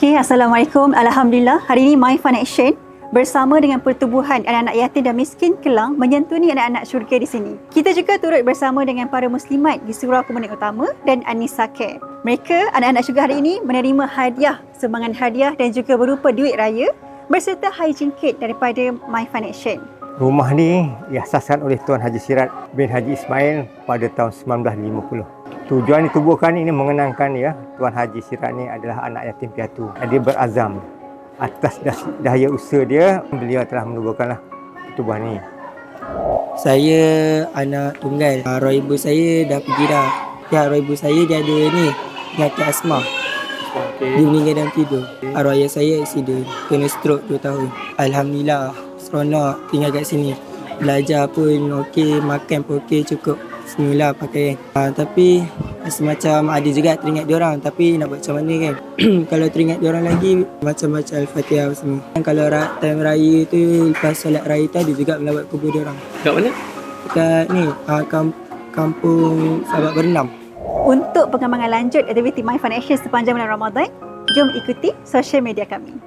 Okay, Assalamualaikum. Alhamdulillah, hari ini My Fun Action bersama dengan Pertubuhan Anak-Anak Yatim dan Miskin Kelang menyentuni anak-anak syurga di sini. Kita juga turut bersama dengan para muslimat di Surau Komunik Utama dan Anissa Care. Mereka, anak-anak syurga hari ini menerima hadiah, sumbangan hadiah dan juga berupa duit raya berserta hygiene kit daripada My Fun Action. Rumah ni diasaskan oleh Tuan Haji Sirat bin Haji Ismail pada tahun 1950. Tujuan ditubuhkan ini mengenangkan ya Tuan Haji Sirat ni adalah anak yatim piatu. Dia berazam atas daya usaha dia beliau telah menubuhkanlah tubuhan ni. Saya anak tunggal. Ah, Arwah ibu saya dah pergi dah. Ya, arwah ibu saya dia ada ni penyakit asma. Dia meninggal dalam tidur. Arwah ayah saya accident. Kena stroke 2 tahun. Alhamdulillah. Seronok tinggal kat sini. Belajar pun okey, makan pun okey, cukup. Semula pakaian. Ah, tapi rasa macam ada juga teringat diorang. Tapi nak buat macam mana kan? kalau teringat diorang lagi, macam baca Al-Fatihah semua. Kalau ra- time raya tu, lepas solat raya tu ada juga melawat kubur diorang Kat mana? dekat ni uh, kamp, kampung Sahabat Berenam. Untuk pengembangan lanjut aktiviti My Action sepanjang bulan Ramadan, jom ikuti social media kami.